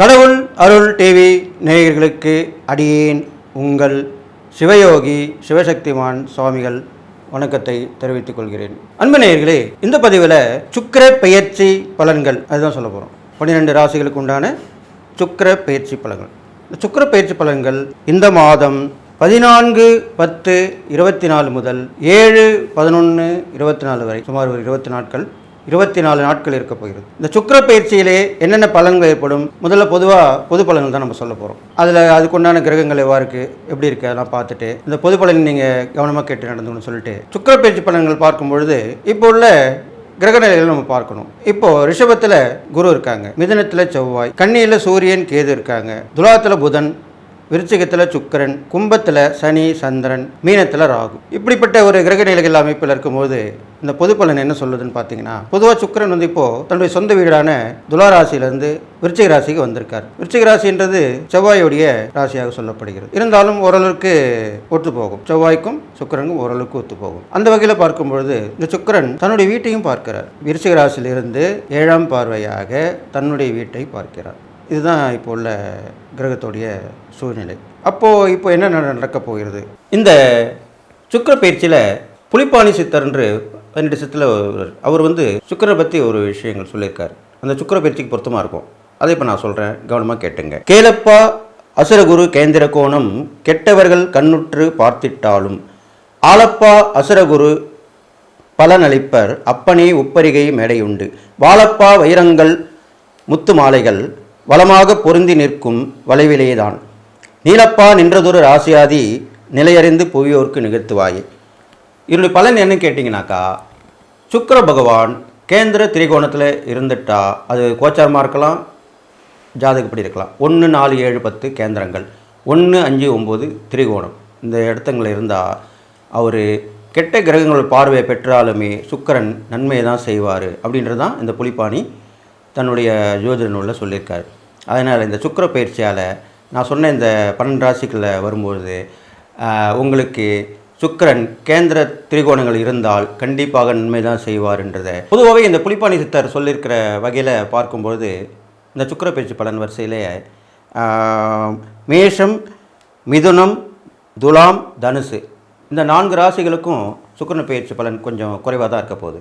கடவுள் அருள் டிவி நேயர்களுக்கு அடியேன் உங்கள் சிவயோகி சிவசக்திமான் சுவாமிகள் வணக்கத்தை தெரிவித்துக் கொள்கிறேன். அன்பு நேயர்களே இந்த பதிவில் சுக்கர பெயர்ச்சி பலன்கள் அதுதான் சொல்ல போகிறோம் பன்னிரெண்டு ராசிகளுக்கு உண்டான சுக்கர பயிற்சி பலன்கள். இந்த சுக்கர பெயர்ச்சி பலன்கள் இந்த மாதம் பதினான்கு பத்து இருபத்தி நாலு முதல் ஏழு பதினொன்று இருபத்தி நாலு வரை சுமார் ஒரு இருபத்தி நாட்கள் இருபத்தி நாலு நாட்கள் இருக்க போகிறது. இந்த சுக்கர பயிற்சியிலே என்னென்ன பலன்கள் ஏற்படும்? முதல்ல பொதுவாக பொது பலன்கள் தான் நம்ம சொல்ல போகிறோம் அதில் அதுக்குண்டான கிரகங்கள் எவ்வாறு இருக்குது எப்படி இருக்குது அதெல்லாம் பார்த்துட்டு இந்த பொது பலன் நீங்கள் கவனமாக கேட்டு நடந்துக்கணும்னு சொல்லிட்டு சுக்கிர பயிற்சி பலன்கள் பார்க்கும் பொழுது இப்போ உள்ள கிரகநிலைகள் நம்ம பார்க்கணும். இப்போ ரிஷபத்தில் குரு இருக்காங்க. மிதனத்தில் செவ்வாய். கண்ணியில் சூரியன் கேது இருக்காங்க. துலாத்தில் புதன் விருச்சிகத்தில் சுக்கிரன் கும்பத்தில் சனி சந்திரன் மீனத்தில் ராகு. இப்படிப்பட்ட ஒரு கிரக நிலைகள் அமைப்பில் இருக்கும்போது இந்த பொது பலன் என்ன சொல்லுதுன்னு பார்த்தீங்கன்னா பொதுவாக சுக்கரன் வந்து இப்போ தன்னுடைய சொந்த வீடான துளாராசியிலேருந்து விருச்சிக ராசிக்கு வந்திருக்கார். விருச்சிக ராசின்றது செவ்வாயுடைய ராசியாக சொல்லப்படுகிறது. இருந்தாலும் ஓரளவுக்கு ஒத்து போகும். செவ்வாய்க்கும் சுக்கரனுக்கும் ஓரளவுக்கு ஒத்து போகும். அந்த வகையில் பார்க்கும் பொழுது இந்த சுக்கிரன் தன்னுடைய வீட்டையும் பார்க்கிறார். விருச்சிக ராசியிலிருந்து ஏழாம் பார்வையாக தன்னுடைய வீட்டை பார்க்கிறார். இதுதான் இப்போ உள்ள கிரகத்துடைய சூழ்நிலை. அப்போது இப்போ என்ன நடக்கப் போகிறது? இந்த சுக்கிர பயிற்சியில் புலிப்பாணி சித்தர் என்று பன்னெண்டு சித்தில் அவர் வந்து சுக்கரை பற்றி ஒரு விஷயங்கள் சொல்லியிருக்கார். அந்த சுக்கிர பயிற்சிக்கு பொருத்தமாக இருக்கும். அதை இப்போ நான் சொல்கிறேன் கவனமாக கேட்டுங்க. கேளப்பா அசுரகுரு கேந்திர கோணம் கெட்டவர்கள் கண்ணுற்று பார்த்திட்டாலும் ஆலப்பா அசுரகுரு பலனளிப்பர். அப்பனே உப்பரிகை மேடையுண்டு. வாழப்பா வைரங்கள் முத்து மாலைகள் வளமாக பொருந்தி நிற்கும் வளைவிலேதான். நீலப்பா நின்றதொரு ராசியாதி நிலையறிந்து புவியோர்க்கு நிகழ்த்துவாயே. இதனுடைய பலன் என்னன்னு கேட்டிங்கனாக்கா சுக்கர பகவான் கேந்திர திரிகோணத்தில் இருந்துட்டா அது கோச்சாரமாக இருக்கலாம் ஜாதகப்படி இருக்கலாம். ஒன்று நாலு ஏழு பத்து கேந்திரங்கள். ஒன்று அஞ்சு ஒம்பது திரிகோணம். இந்த இடத்துங்களில் இருந்தால் அவர் கெட்ட கிரகங்கள் பார்வையை பெற்றாலுமே சுக்கிரன் நன்மையை தான் செய்வார் அப்படின்றது தான் இந்த புலிப்பாணி தன்னுடைய ஜோதிட நூலில் சொல்லியிருக்காரு. அதனால் இந்த சுக்கர பயிற்சியால் நான் சொன்ன இந்த பன்னெண்டு ராசிகளில் வரும்பொழுது உங்களுக்கு சுக்கிரன் கேந்திர திரிகோணங்கள் இருந்தால் கண்டிப்பாக நன்மை தான் செய்வார்ன்றதை. பொதுவாகவே இந்த புலிப்பாணி சித்தர் சொல்லியிருக்கிற வகையில் பார்க்கும்பொழுது இந்த சுக்கர பயிற்சி பலன் வரிசையிலே மேஷம் மிதுனம் துலாம் தனுசு. இந்த நான்கு ராசிகளுக்கும் சுக்கிரன பயிற்சி பலன் கொஞ்சம் குறைவாக தான் இருக்க போகுது.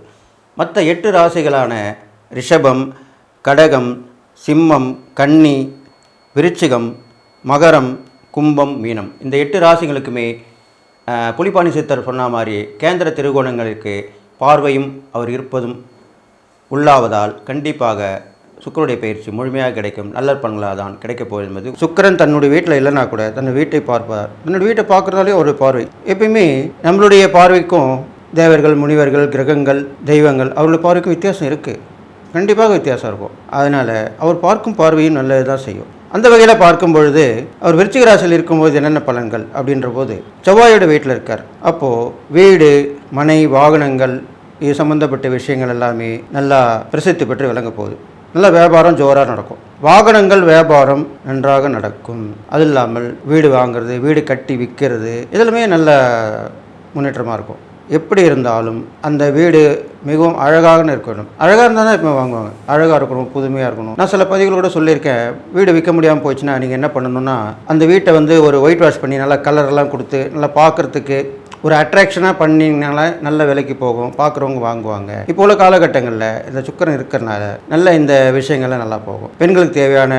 மற்ற எட்டு ராசிகளான ரிஷபம் கடகம் சிம்மம் கன்னி விருச்சிகம் மகரம் கும்பம் மீனம். இந்த எட்டு ராசிகளுக்குமே புலிபாணி புலிப்பாணி சித்தர் சொன்ன மாதிரி கேந்திர திருகோணங்களுக்கு பார்வையும் அவர் இருப்பதும் உள்ளாவதால் கண்டிப்பாக சுக்கருடைய பயிற்சி முழுமையாக கிடைக்கும். நல்ல பண்களாக தான் கிடைக்கப் போகுது என்பது. சுக்கிரன் தன்னுடைய வீட்டில் இல்லைனா கூட தன் வீட்டை பார்ப்பார். தன்னுடைய வீட்டை பார்க்குறதாலே ஒரு பார்வை. எப்பயுமே நம்மளுடைய பார்வைக்கும் தேவர்கள் முனிவர்கள் கிரகங்கள் தெய்வங்கள் அவர்களுடைய பார்வைக்கும் வித்தியாசம் இருக்குது கண்டிப்பாக வித்தியாசம் இருக்கும். அதனால் அவர் பார்க்கும் பார்வையும் நல்லது தான் செய்யும். அந்த வகையில் பார்க்கும் பொழுது அவர் விருச்சிக ராசியில் இருக்கும்போது என்னென்ன பலன்கள் அப்படின்ற போது செவ்வாயோட வீட்டில் இருக்கார். அப்போது வீடு மனை வாகனங்கள் இது சம்மந்தப்பட்ட விஷயங்கள் எல்லாமே நல்லா பிரசித்தி பெற்று விளங்க போகுது. நல்ல வியாபாரம் ஜோராக நடக்கும். வாகனங்கள் வியாபாரம் நன்றாக நடக்கும். அது இல்லாமல் வீடு வாங்குறது வீடு கட்டி விற்கிறது இதெல்லாமே நல்ல முன்னேற்றமாக இருக்கும். எப்படி இருந்தாலும் அந்த வீடு மிகவும் அழகாக இருக்கணும் அழகாக இருந்தால் தான் இப்போ வாங்குவாங்க. அழகாக இருக்கணும் புதுமையாக இருக்கணும். நான் சில பதிவுகள் கூட சொல்லியிருக்கேன். வீடு விற்க முடியாமல் போச்சுன்னா நீங்கள் என்ன பண்ணணும்னா அந்த வீட்டை வந்து ஒரு ஒயிட் வாஷ் பண்ணி நல்லா கலர்லாம் கொடுத்து நல்லா பார்க்குறதுக்கு ஒரு அட்ராக்ஷனாக பண்ணிங்கனால நல்ல விலைக்கு போகும். பார்க்குறவங்க வாங்குவாங்க. இப்போ உள்ள காலகட்டங்களில் இந்த சுக்கரம் இருக்கிறனால நல்ல இந்த விஷயங்கள்லாம் நல்லா போகும். பெண்களுக்கு தேவையான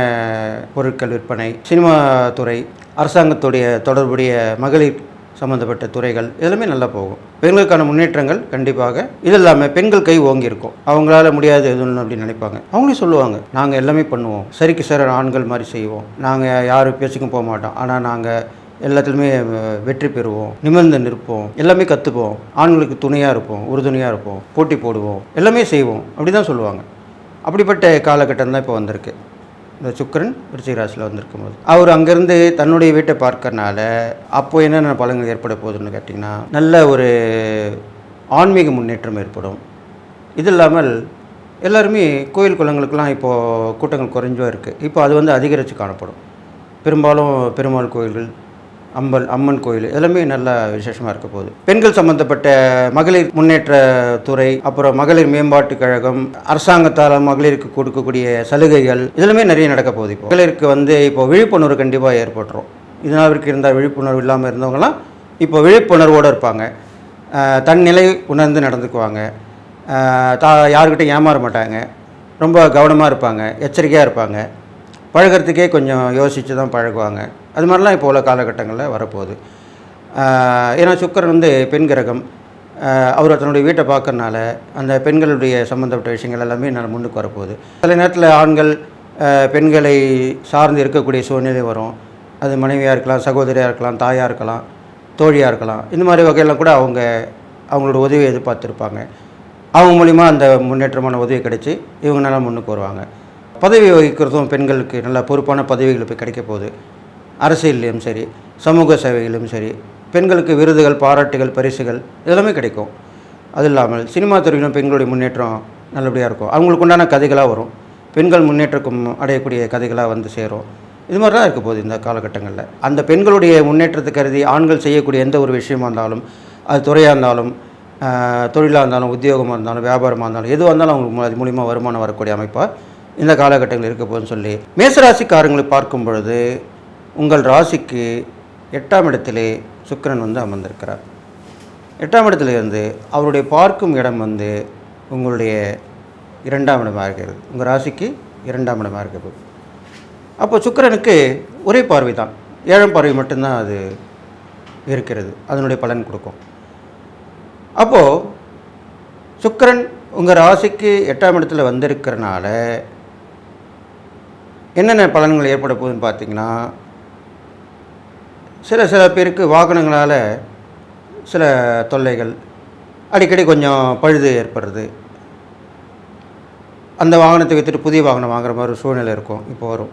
பொருட்கள் விற்பனை சினிமா துறை அரசாங்கத்துடைய தொடர்புடைய மகளிர் சம்மந்தப்பட்ட துறைகள் எல்லாமே நல்லா போகும். பெண்களுக்கான முன்னேற்றங்கள் கண்டிப்பாக இது இல்லாமல் பெண்கள் கை ஓங்கியிருக்கும். அவங்களால முடியாது எதுவும் அப்படின்னு நினைப்பாங்க. அவங்களே சொல்லுவாங்க நாங்கள் எல்லாமே பண்ணுவோம். சரிக்கு சார் ஆண்கள் மாதிரி செய்வோம். நாங்கள் யாரும் பேச்சுக்கும் போக மாட்டோம். ஆனால் நாங்கள் எல்லாத்துலேயுமே வெற்றி பெறுவோம். நிமிர்ந்து நிற்போம். எல்லாமே கற்றுப்போம் ஆண்களுக்கு துணையாக இருப்போம். உறுதுணையாக இருப்போம். போட்டி போடுவோம். எல்லாமே செய்வோம். அப்படி தான் சொல்லுவாங்க. அப்படிப்பட்ட காலகட்டம் தான் இப்போ வந்திருக்கு. இந்த சுக்கிரன் விருச்சிகராசியில் வந்திருக்கும் போது அவர் அங்கேருந்து தன்னுடைய வீட்டை பார்க்கறனால அப்போது என்னென்ன பலன்கள் ஏற்பட போகுதுன்னு கேட்டிங்கன்னா நல்ல ஒரு ஆன்மீக முன்னேற்றம் ஏற்படும். இது இல்லாமல் எல்லாருமே கோயில் குளங்களுக்கெல்லாம் இப்போது கூட்டங்கள் குறைஞ்சோ இருக்குது இப்போ அது வந்து அதிகரித்து காணப்படும். பெரும்பாலும் பெருமாள் கோயில்கள் அம்பல் அம்மன் கோயில். எல்லாமே நல்ல விசேஷமாக இருக்க போகுது. பெண்கள் சம்பந்தப்பட்ட மகளிர் முன்னேற்ற துறை அப்புறம் மகளிர் மேம்பாட்டு கழகம் அரசாங்கத்தால் மகளிருக்கு கொடுக்கக்கூடிய சலுகைகள் இதெல்லாமே நிறைய நடக்க போகுது இப்போ. மகளிருக்கு வந்து இப்போ விழிப்புணர்வு கண்டிப்பாக ஏற்பட்டுரும் இதனால் வரைக்கும் இருந்தால் விழிப்புணர்வு இல்லாமல் இருந்தவங்களாம் இப்போ விழிப்புணர்வோடு இருப்பாங்க. தன்னிலை உணர்ந்து நடந்துக்குவாங்க. தா யாருக்கிட்டையும் ஏமாற மாட்டாங்க. ரொம்ப கவனமாக இருப்பாங்க. எச்சரிக்கையாக இருப்பாங்க. பழகுறதுக்கே கொஞ்சம் யோசித்து தான் பழகுவாங்க. அது மாதிரிலாம் இப்போ உள்ள காலகட்டங்களில் வரப்போகுது. ஏன்னா சுக்கரன் வந்து பெண் கிரகம். அவர் தன்னுடைய வீட்டை பார்க்கறனால அந்த பெண்களுடைய சம்மந்தப்பட்ட விஷயங்கள் எல்லாமே நான் முன்னுக்கு வரப்போகுது. சில நேரத்தில் ஆண்கள் பெண்களை சார்ந்து இருக்கக்கூடிய சூழ்நிலை வரும். அது மனைவியாக இருக்கலாம் சகோதரியாக இருக்கலாம் தாயாக இருக்கலாம் தோழியாக இருக்கலாம். இந்த மாதிரி வகையெல்லாம் கூட அவங்க அவங்களோட உதவியை எதிர்பார்த்துருப்பாங்க. அவங்க மூலிமா அந்த முன்னேற்றமான உதவி கிடைச்சி இவங்க நல்லா முன்னுக்கு வருவாங்க. பதவி வகிக்கிறதும் பெண்களுக்கு நல்ல பொறுப்பான பதவிகள் இப்போ கிடைக்க போகுது. அரசியல்லையும் சரி சமூக சேவைகளிலும் சரி பெண்களுக்கு விருதுகள் பாராட்டுகள் பரிசுகள் இதெல்லாமே கிடைக்கும். அது இல்லாமல் சினிமா துறையிலும் பெண்களுடைய முன்னேற்றம் நல்லபடியாக இருக்கும். அவங்களுக்கு உண்டான கதைகளாக வரும். பெண்கள் முன்னேற்றக்கும் அடையக்கூடிய கதைகளாக வந்து சேரும். இது மாதிரி தான் இருக்க போகுது இந்த காலகட்டங்களில். அந்த பெண்களுடைய முன்னேற்றத்தை கருதி ஆண்கள் செய்யக்கூடிய எந்த ஒரு விஷயமா இருந்தாலும் அது துறையாக இருந்தாலும் தொழிலாக இருந்தாலும் உத்தியோகமாக இருந்தாலும் வியாபாரமாக இருந்தாலும் எதுவாக இருந்தாலும் அவங்களுக்கு அது மூலிமா வருமானம் வரக்கூடிய அமைப்பாக இந்த காலகட்டங்கள் இருக்க போகுதுன்னு சொல்லி மேசராசிக்காரங்களை பார்க்கும் பொழுது உங்கள் ராசிக்கு எட்டாம் இடத்திலே சுக்கிரன் வந்து அமர்ந்திருக்கிறார். எட்டாம் இடத்துல இருந்து அவருடைய பார்க்கும் இடம் வந்து உங்களுடைய இரண்டாம் இடமாக இருக்கிறது. உங்கள் ராசிக்கு இரண்டாம் இடமாக இருக்கிறது. அப்போ சுக்கிரனுக்கு ஒரே பார்வை தான். ஏழாம் பார்வை மட்டும்தான் அது இருக்கிறது. அதனுடைய பலன் கொடுக்கும். அப்போது சுக்கிரன் உங்கள் ராசிக்கு எட்டாம் இடத்துல வந்திருக்கிறனால என்னென்ன பலன்கள் ஏற்பட போகுதுன்னு பார்த்தீங்கன்னா சில சில பேருக்கு வாகனங்களால் சில தொல்லைகள் அடிக்கடி கொஞ்சம் பழுது ஏற்படுறது. அந்த வாகனத்தை விற்றுட்டு புதிய வாகனம் வாங்குற மாதிரி ஒரு சூழ்நிலை இருக்கும் இப்போ வரும்.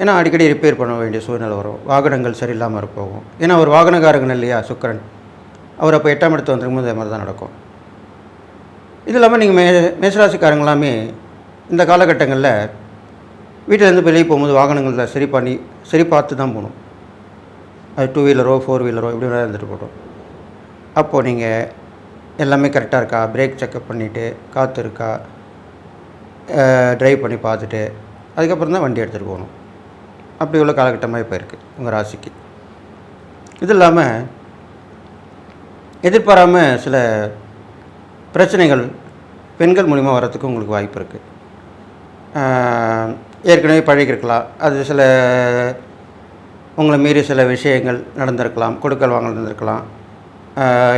ஏன்னா அடிக்கடி ரிப்பேர் பண்ண வேண்டிய சூழ்நிலை வரும். வாகனங்கள் சரியில்லாமல் போகும். ஏன்னா ஒரு வாகனக்காரங்கன் இல்லையா சுக்கரன்? அவர் அப்போ எட்டாம் இடத்து வந்துருக்கும்போது அதே மாதிரி தான் நடக்கும். இது இல்லாமல் நீங்கள் மே மேசராசிக்காரங்களாமே இந்த காலகட்டங்களில் வீட்டிலேருந்து வெளியே போகும்போது வாகனங்களில் சரி பண்ணி சரி பார்த்து தான் போகணும். அது டூ வீலரோ ஃபோர் வீலரோ இப்படி வேணாலும் இருந்துட்டு போட்டோம் அப்போது நீங்கள் எல்லாமே கரெக்டாக இருக்கா? பிரேக் செக்கப் பண்ணிவிட்டு காற்று இருக்கா? ட்ரைவ் பண்ணி பார்த்துட்டு அதுக்கப்புறம் தான் வண்டி எடுத்துகிட்டு போகணும். அப்படி உள்ள காலகட்டமாக இப்போ இருக்குது உங்கள் ராசிக்கு. இது இல்லாமல் எதிர்பாராமல் சில பிரச்சனைகள் பெண்கள் மூலிமா வரத்துக்கு உங்களுக்கு வாய்ப்பு இருக்குது ஏற்கனவே பழகிருக்கலாம் அது சில உங்களை மீறி சில விஷயங்கள் நடந்திருக்கலாம் கொடுக்கல் வாங்கல் நடந்திருக்கலாம்.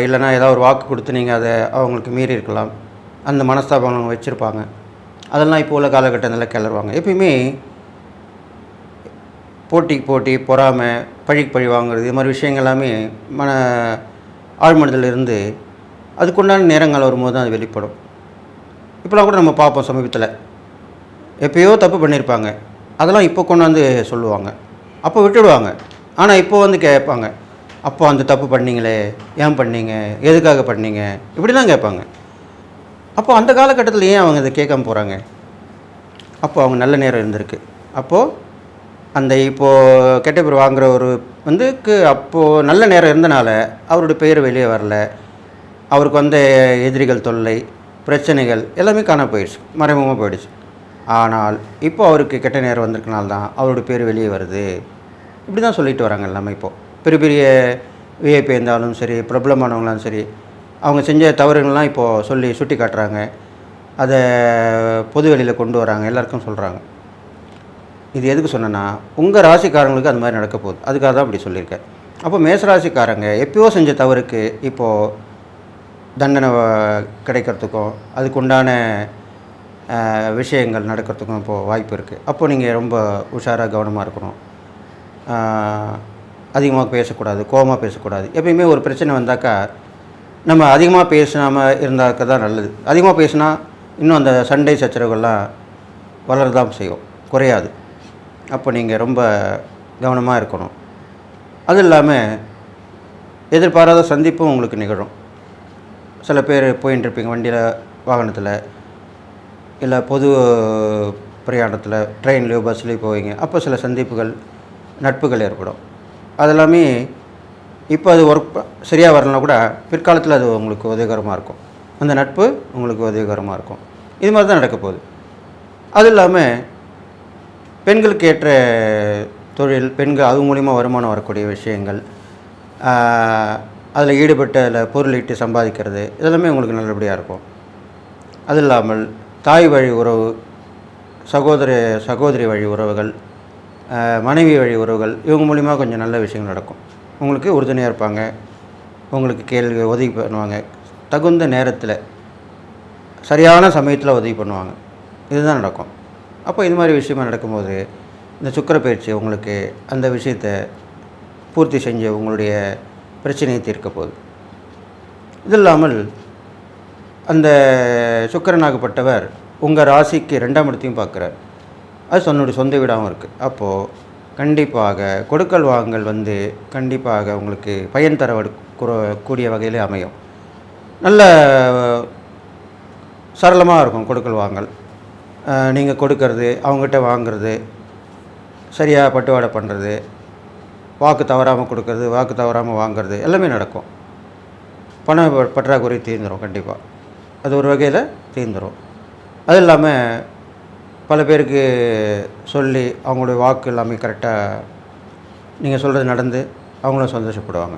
இல்லைன்னா ஏதாவது ஒரு வாக்கு கொடுத்து நீங்கள் அதை அவங்களுக்கு மீறி இருக்கலாம். அந்த மனஸ்தாபங்கள் அவங்க வச்சுருப்பாங்க. அதெல்லாம் இப்போ உள்ள காலகட்டத்தில் கிளறுவாங்க. எப்பயுமே போட்டிக்கு போட்டி பொறாமை பழிக்கு பழி வாங்குறது இது மாதிரி விஷயங்கள் எல்லாமே மன ஆழ்மனதிலிருந்து அதுக்குண்டான நேரங்கள் வரும்போது தான் அது வெளிப்படும். இப்போலாம் கூட நம்ம பார்ப்போம் சமீபத்தில். எப்பயோ தப்பு பண்ணியிருப்பாங்க அதெல்லாம் இப்போ கொண்டாந்து சொல்லுவாங்க. அப்போ விட்டுடுவாங்க. ஆனால் இப்போ வந்து கேட்பாங்க அப்போ அந்த தப்பு பண்ணீங்களே ஏன் பண்ணீங்க எதுக்காக பண்ணீங்க? இப்படி தான் கேட்பாங்க. அப்போ அந்த காலகட்டத்தில் ஏன் அவங்க இதை கேட்காம போகிறாங்க அப்போ அவங்க நல்ல நேரம் இருந்திருக்கு. அப்போது அந்த இப்போது கெட்ட பேர் வாங்குகிற ஒரு வந்துக்கு அப்போது நல்ல நேரம் இருந்தனால அவருடைய பெயர் வெளியே வரல. அவருக்கு வந்த எதிரிகள் தொல்லை பிரச்சனைகள் எல்லாமே காண போயிடுச்சு மறைமுகமாக போயிடுச்சு. ஆனால் இப்போ அவருக்கு கெட்ட நேரம் வந்திருக்கனால தான் அவருடைய பேர் வெளியே வருது. இப்படி தான் சொல்லிட்டு வராங்க எல்லாமே இப்போது பெரிய பெரிய விஐபி இருந்தாலும் சரி பிரபலமானவங்களாலும் சரி அவங்க செஞ்ச தவறுகள்லாம் இப்போது சொல்லி சுட்டி காட்டுறாங்க. அதை பொது வெளியில் கொண்டு வராங்க எல்லாருக்கும் சொல்கிறாங்க இது எதுக்கு சொன்னேன்னா உங்கள் ராசிக்காரங்களுக்கு அது மாதிரி நடக்க போகுது. அதுக்காக தான் அப்படி சொல்லியிருக்கேன். அப்போ மேசராசிக்காரங்க எப்பயோ செஞ்ச தவறுக்கு இப்போது தண்டனை கிடைக்கிறதுக்கும் அதுக்குண்டான விஷயங்கள் நடக்கிறதுக்கும் இப்போது வாய்ப்பு இருக்குது அப்போது நீங்கள் ரொம்ப உஷாராக கவனமாக இருக்கணும். அதிகமாக பேசக்கூடாது கோவமாக பேசக்கூடாது. எப்பயுமே ஒரு பிரச்சனை வந்தாக்கா நம்ம அதிகமாக பேசாமல் இருந்தாக்க தான் நல்லது. அதிகமாக பேசினா இன்னும் அந்த சண்டை சச்சரவுகள்லாம் வளரதான் செய்யும் குறையாது. அப்போ நீங்கள் ரொம்ப கவனமாக இருக்கணும். அது இல்லாமல் எதிர்பாராத சந்திப்பும் உங்களுக்கு நிகழும். சில பேர் போயின்ட்டுருப்பீங்க வண்டியில் வாகனத்தில். இல்லை பொது பிரயாணத்தில் ட்ரெயின்லேயோ பஸ்லேயோ போவீங்க. அப்போ சில சந்திப்புகள் நட்புகள் ஏற்படும். அதெல்லாமே இப்போ அது ஒர்க் சரியாக வரலனா கூட பிற்காலத்தில் அது உங்களுக்கு உதவிகரமாக இருக்கும். அந்த நட்பு உங்களுக்கு உதவிகரமாக இருக்கும். இது மாதிரி தான் நடக்க போகுது. அது இல்லாமல் பெண்களுக்கு ஏற்ற தொழில் பெண்கள் அது மூலிமா வருமானம் வரக்கூடிய விஷயங்கள் அதில் ஈடுபட்டு அதில் பொருளீட்டு சம்பாதிக்கிறது இதெல்லாமே உங்களுக்கு நல்லபடியாக இருக்கும். அது இல்லாமல் தாய் வழி உறவு சகோதர சகோதரி வழி உறவுகள் மனைவி வழி உறவுகள் இவங்க மூலிமா கொஞ்சம் நல்ல விஷயங்கள் நடக்கும். உங்களுக்கு உறுதுணையாக இருப்பாங்க. உங்களுக்கு கேள்வி உதவி பண்ணுவாங்க. தகுந்த நேரத்தில் சரியான சமயத்தில் உதவி பண்ணுவாங்க. இதுதான் நடக்கும். அப்போ இது மாதிரி விஷயமா நடக்கும்போது இந்த சுக்கிர பயிற்சி உங்களுக்கு அந்த விஷயத்தை பூர்த்தி செஞ்சு உங்களுடைய பிரச்சனையை தீர்க்க போகுது. இது இல்லாமல் அந்த சுக்கரனாகப்பட்டவர் உங்கள் ராசிக்கு ரெண்டாம் இடத்தையும் பார்க்குறார். அது தன்னுடைய சொந்த வீடாகவும் இருக்குது அப்போது கண்டிப்பாக கொடுக்கல் வாங்கல் வந்து கண்டிப்பாக உங்களுக்கு பயன் தர கூடிய வகையிலே அமையும். நல்ல சரளமாக இருக்கும் கொடுக்கல் வாங்கல். நீங்கள் கொடுக்கறது அவங்ககிட்ட வாங்குறது சரியாக பட்டுவாடை பண்ணுறது வாக்கு தவறாமல் கொடுக்கறது வாக்கு தவறாமல் வாங்குறது எல்லாமே நடக்கும். பண பற்றாக்குறை தீர்ந்துடும் கண்டிப்பாக அது ஒரு வகையில் தீர்ந்துடும் அது இல்லாமல் பல பேருக்கு சொல்லி அவங்களுடைய வாக்கு எல்லாமே கரெக்டாக நீங்கள் சொல்கிறது நடந்து அவங்களும் சந்தோஷப்படுவாங்க.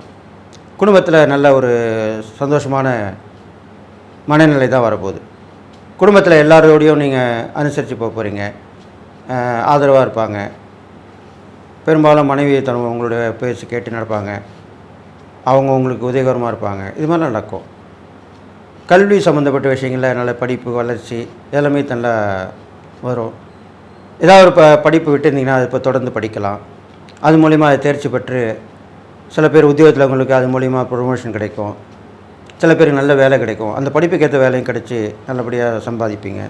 குடும்பத்தில் நல்ல ஒரு சந்தோஷமான மனநிலை தான் வரப்போகுது. குடும்பத்தில் எல்லாரோடையும் நீங்கள் அனுசரித்து போக போகிறீங்க ஆதரவாக இருப்பாங்க. பெரும்பாலும் மனைவி தன் உங்களுடைய பேச்சு கேட்டு நடப்பாங்க. அவங்க உங்களுக்கு உதவிகரமாக இருப்பாங்க. இது மாதிரிலாம் நடக்கும். கல்வி சம்மந்தப்பட்ட விஷயங்களில் நல்ல படிப்பு வளர்ச்சி எல்லாமே நல்லா வரும். ஏதாவது ஒரு ப படிப்பு விட்டுருந்தீங்கன்னா அது இப்போ தொடர்ந்து படிக்கலாம். அது மூலிமா அதை தேர்ச்சி பெற்று சில பேர் உத்தியோகத்தில் உங்களுக்கு அது மூலிமா ப்ரொமோஷன் கிடைக்கும். சில பேருக்கு நல்ல வேலை கிடைக்கும். அந்த படிப்புக்கு ஏற்ற வேலையும் கிடைச்சி நல்லபடியாக சம்பாதிப்பீங்க.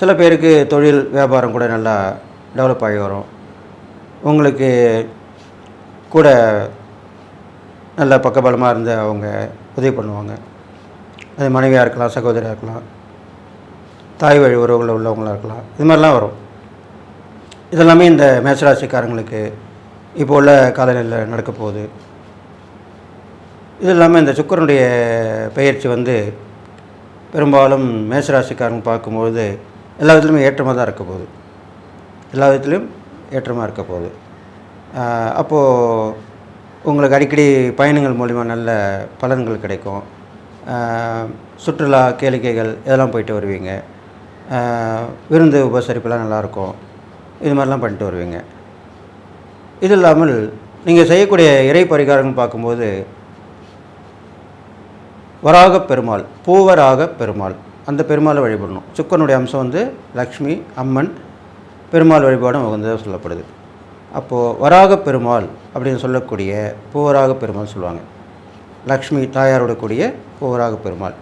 சில பேருக்கு தொழில் வியாபாரம் கூட நல்லா டெவலப் ஆகி வரும். உங்களுக்கு கூட நல்ல பக்கபலமாக இருந்து அவங்க உதவி பண்ணுவாங்க. அது மனைவியாக இருக்கலாம் சகோதரியாக இருக்கலாம் தாய் வழி உறவுகளில் உள்ளவங்களாக இருக்கலாம் இது மாதிரிலாம் வரும். இதெல்லாமே இந்த மேசராசிக்காரங்களுக்கு இப்போ உள்ள காலநிலையில் நடக்க போகுது. இது இல்லாமல் இந்த சுக்கரனுடைய பயிற்சி வந்து பெரும்பாலும் மேசராசிக்காரங்க பார்க்கும்பொழுது எல்லா விதத்துலையுமே ஏற்றமாக தான் இருக்க போகுது. எல்லா விதத்துலையும் ஏற்றமாக இருக்க போகுது. அப்போது உங்களுக்கு அடிக்கடி பயணங்கள் மூலிமா நல்ல பலன்கள் கிடைக்கும். சுற்றுலா கேளிக்கைகள் இதெல்லாம் போயிட்டு வருவீங்க. விருந்து உபசரிப்புலாம் நல்லாயிருக்கும். இது மாதிரிலாம் பண்ணிட்டு வருவீங்க. இது இல்லாமல் நீங்கள் செய்யக்கூடிய இறை பரிகாரங்கள் பார்க்கும்போது வராகப் பெருமாள் பூவராக பெருமாள் அந்த பெருமாளை வழிபடணும். சுக்கனுடைய அம்சம் வந்து லக்ஷ்மி அம்மன் பெருமாள் வழிபாடும் உகந்ததாக சொல்லப்படுது. அப்போது வராக பெருமாள் அப்படின்னு சொல்லக்கூடிய பூவராக பெருமாள் சொல்லுவாங்க. லக்ஷ்மி தாயாரோட கூடிய பூவராக பெருமாள்.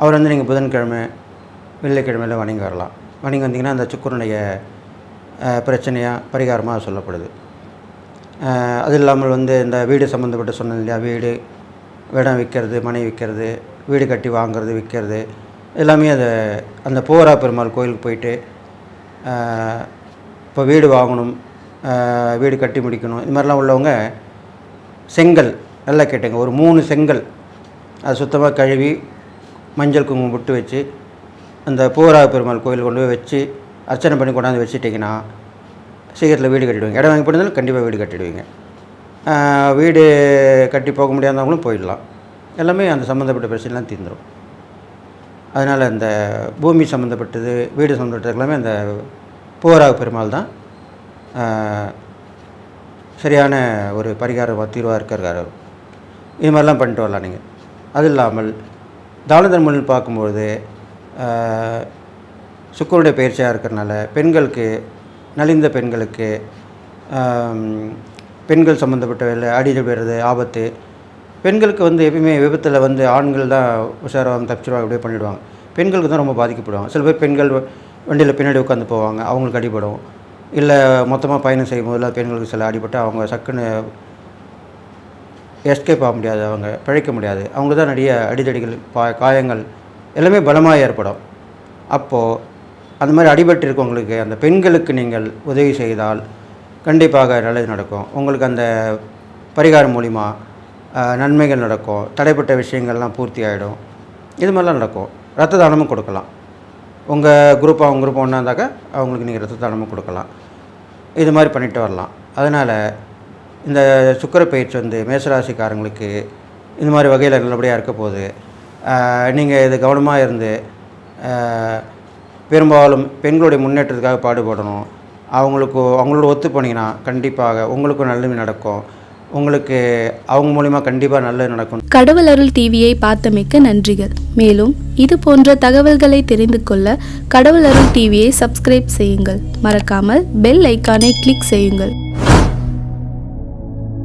அவர் வந்து நீங்கள் புதன்கிழமை வெள்ளிக்கிழமையில் வணங்கி வரலாம். வணங்கி வந்தீங்கன்னா அந்த சுக்கரனுடைய பிரச்சனையாக பரிகாரமாக சொல்லப்படுது. அது இல்லாமல் வந்து இந்த வீடு சம்மந்தப்பட்ட சொன்னது இல்லையா? வீடு இடம் விற்கிறது மனை விற்கிறது வீடு கட்டி வாங்குறது விற்கிறது எல்லாமே அதை அந்த போரா பெருமாள் கோயிலுக்கு போயிட்டு இப்போ வீடு வாங்கணும் வீடு கட்டி முடிக்கணும் இது மாதிரிலாம் உள்ளவங்க செங்கல் நல்லா கேட்டுங்க. ஒரு மூணு செங்கல். அது சுத்தமாக கழுவி மஞ்சள் குங்குமம் விட்டு வச்சு அந்த பூராக பெருமாள் கோயில் கொண்டு போய் வச்சு அர்ச்சனை பண்ணி கொண்டாந்து வச்சுட்டிங்கன்னா சீக்கிரத்தில் வீடு கட்டிடுவீங்க. இடம் வாங்கி போயிருந்தாலும் கண்டிப்பாக வீடு கட்டிடுவீங்க. வீடு கட்டி போக முடியாதவங்களும் போயிடலாம். எல்லாமே அந்த சம்மந்தப்பட்ட பிரச்சனைலாம் தீர்ந்துடும் அதனால் இந்த பூமி சம்மந்தப்பட்டது வீடு சம்மந்தப்பட்டது எல்லாமே அந்த பூராக பெருமாள் தான் சரியான ஒரு பரிகார தீர்வாக இருக்கிறார் இது மாதிரிலாம் பண்ணிட்டு வரலாம் நீங்கள். அது இல்லாமல் தான மொழியில் பார்க்கும்பொழுது சுக்கருடைய பயிற்சியாக இருக்கிறனால பெண்களுக்கு நலிந்த பெண்களுக்கு பெண்கள் சம்மந்தப்பட்ட வேலை அடியில் போயிடுறது ஆபத்து பெண்களுக்கு வந்து எப்பயுமே விபத்தில் வந்து ஆண்கள் தான் உஷாராக தப்பிச்சிருவாங்க அப்படியே பண்ணிவிடுவாங்க பெண்களுக்கு தான் ரொம்ப பாதிக்கப்படுவாங்க. சில பேர் பெண்கள் வண்டியில் பின்னாடி உட்காந்து போவாங்க அவங்களுக்கு அடிபடும். இல்லை மொத்தமாக பயணம் செய்யும் போதில் பெண்களுக்கு சில அடிபட்டு அவங்க சக்குன்னு எஸ்கேப் ஆக முடியாது அவங்க பிழைக்க முடியாது. அவங்க தான் நிறைய அடிதடிகள் பா காயங்கள் எல்லாமே பலமாக ஏற்படும். அப்போது அந்த மாதிரி அடிபட்டு இருக்கவங்களுக்கு அந்த பெண்களுக்கு நீங்கள் உதவி செய்தால் கண்டிப்பாக நல்லது நடக்கும். உங்களுக்கு அந்த பரிகாரம் மூலிமா நன்மைகள் நடக்கும். தடைப்பட்ட விஷயங்கள்லாம் பூர்த்தி ஆகிடும் இது மாதிரிலாம் நடக்கும். ரத்த தானமும் கொடுக்கலாம். உங்கள் குரூப்பாக அவங்க குரூப் ஒன்றா இருந்தாக்கா அவங்களுக்கு நீங்கள் ரத்த தானமும் கொடுக்கலாம். இது மாதிரி பண்ணிட்டு வரலாம். அதனால் இந்த சுக்கர பயிற்சி வந்து மேசராசிக்காரங்களுக்கு இந்த மாதிரி வகையில் நல்லபடியாக இருக்க போகுது. நீங்கள் இது கவனமாக இருந்து பெரும்பாலும் பெண்களுடைய முன்னேற்றத்துக்காக பாடுபடணும். அவங்களுக்கு அவங்களோட ஒத்து போனீங்கன்னா கண்டிப்பாக உங்களுக்கும் நல்லது நடக்கும். உங்களுக்கு அவங்க மூலிமா கண்டிப்பாக நல்லது நடக்கும். கடவுள் அருள் டிவியை பார்த்தமைக்க நன்றிகள். மேலும் இது போன்ற தகவல்களை தெரிந்து கொள்ள கடவுள் அருள் டிவியை சப்ஸ்கிரைப் செய்யுங்கள். மறக்காமல் பெல் ஐக்கானை கிளிக் செய்யுங்கள்.